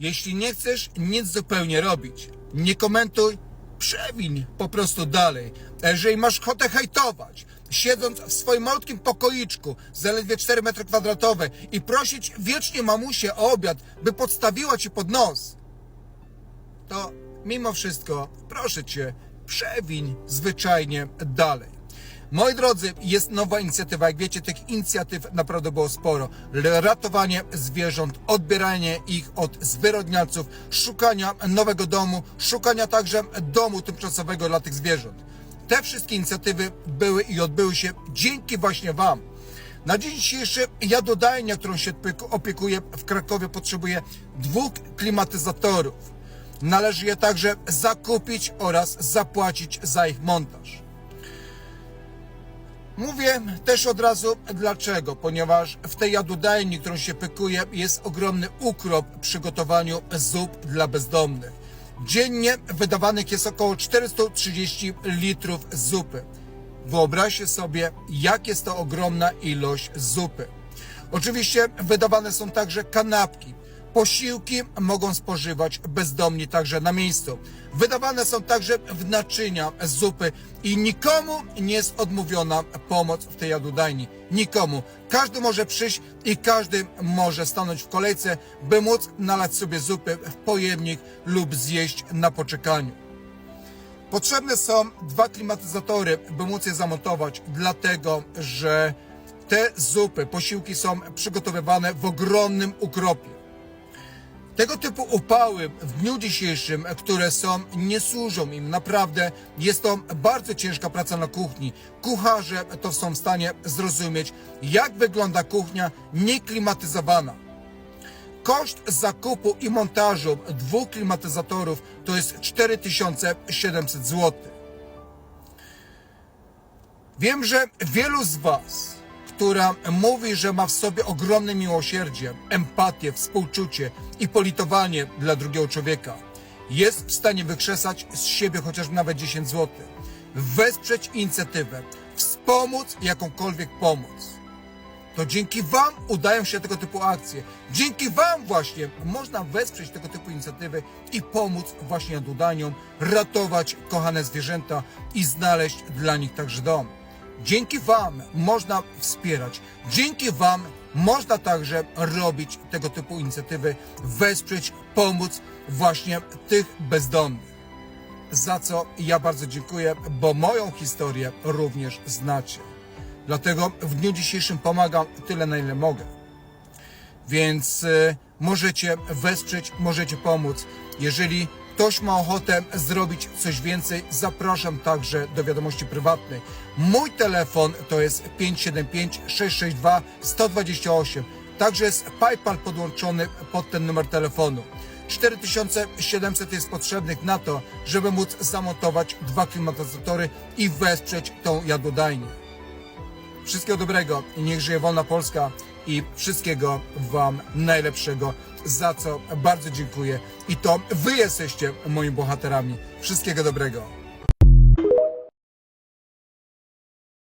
Jeśli nie chcesz nic zupełnie robić, nie komentuj, przewiń po prostu dalej. Jeżeli masz ochotę hejtować, siedząc w swoim malutkim pokoiczku, zaledwie 4 metry kwadratowe i prosić wiecznie mamusię o obiad, by podstawiła ci pod nos, to mimo wszystko proszę cię, przewiń zwyczajnie dalej. Moi drodzy, jest nowa inicjatywa. Jak wiecie, tych inicjatyw naprawdę było sporo. Ratowanie zwierząt, odbieranie ich od zwyrodnialców, szukania nowego domu, szukania także domu tymczasowego dla tych zwierząt. Te wszystkie inicjatywy były i odbyły się dzięki właśnie Wam. Na dzień dzisiejszy jadodajnia, którą się opieku- opiekuję w Krakowie, potrzebuje dwóch klimatyzatorów. Należy je także zakupić oraz zapłacić za ich montaż. Mówię też od razu dlaczego, ponieważ w tej jadodajni, którą się pykuje, jest ogromny ukrop w przygotowaniu zup dla bezdomnych. Dziennie wydawanych jest około 430 litrów zupy. Wyobraźcie sobie, jak jest to ogromna ilość zupy. Oczywiście wydawane są także kanapki. Posiłki mogą spożywać bezdomni także na miejscu. Wydawane są także w naczynia zupy i nikomu nie jest odmówiona pomoc w tej jadłodajni. Nikomu. Każdy może przyjść i każdy może stanąć w kolejce, by móc nalać sobie zupy w pojemnik lub zjeść na poczekaniu. Potrzebne są dwa klimatyzatory, by móc je zamontować, dlatego że te zupy, posiłki są przygotowywane w ogromnym ukropie. Tego typu upały w dniu dzisiejszym, które są, nie służą im. Naprawdę jest to bardzo ciężka praca na kuchni. Kucharze to są w stanie zrozumieć, jak wygląda kuchnia nieklimatyzowana. Koszt zakupu i montażu dwóch klimatyzatorów to jest 4700 zł. Wiem, że wielu z Was, która mówi, że ma w sobie ogromne miłosierdzie, empatię, współczucie i politowanie dla drugiego człowieka, jest w stanie wykrzesać z siebie chociaż nawet 10 zł, wesprzeć inicjatywę, wspomóc jakąkolwiek pomoc to dzięki Wam udają się tego typu akcje. Dzięki Wam właśnie można wesprzeć tego typu inicjatywy i pomóc właśnie jadłodajniom, ratować kochane zwierzęta i znaleźć dla nich także dom. Dzięki Wam można wspierać. Dzięki Wam można także robić tego typu inicjatywy, wesprzeć, pomóc właśnie tych bezdomnych. Za co ja bardzo dziękuję, bo moją historię również znacie. Dlatego w dniu dzisiejszym pomagam tyle, na ile mogę. Więc y, możecie wesprzeć, możecie pomóc. Jeżeli ktoś ma ochotę zrobić coś więcej, zapraszam także do wiadomości prywatnej. Mój telefon to jest 575 662 128. Także jest PayPal podłączony pod ten numer telefonu. 4700 jest potrzebnych na to, żeby móc zamontować dwa klimatyzatory i wesprzeć tą jadłodajnię. Wszystkiego dobrego i niech żyje wolna Polska i wszystkiego Wam najlepszego, za co bardzo dziękuję. I to Wy jesteście moimi bohaterami. Wszystkiego dobrego.